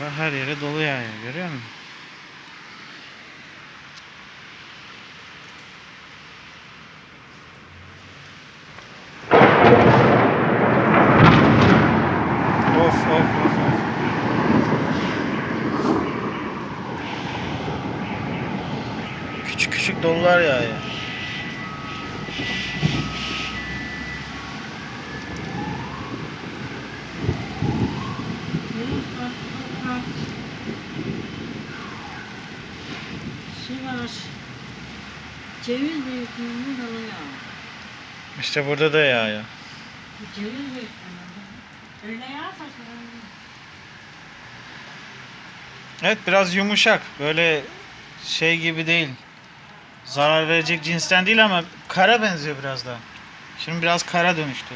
Bak her yere dolu yağıyor görüyor musun? Of of of of. Küçük küçük dolular yağıyor. Sivas ceviz büyüklüğünde dalıyor. İşte burada da yağıyor. Ceviz büyüklüğünde. Öyle sorun değil. Evet biraz yumuşak. Böyle şey gibi değil. Zarar verecek cinsten değil ama kara benziyor biraz da. Şimdi biraz kara dönüştü.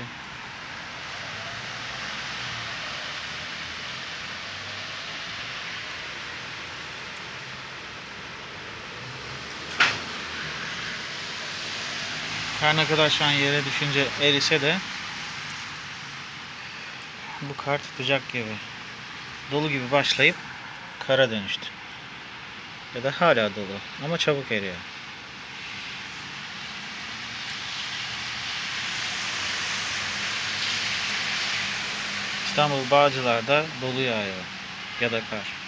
Her ne kadar şu an yere düşünce erise de bu kar tutacak gibi. Dolu gibi başlayıp kara dönüştü. Ya da hala dolu ama çabuk eriyor. İstanbul Bağcılar'da dolu yağıyor ya da kar.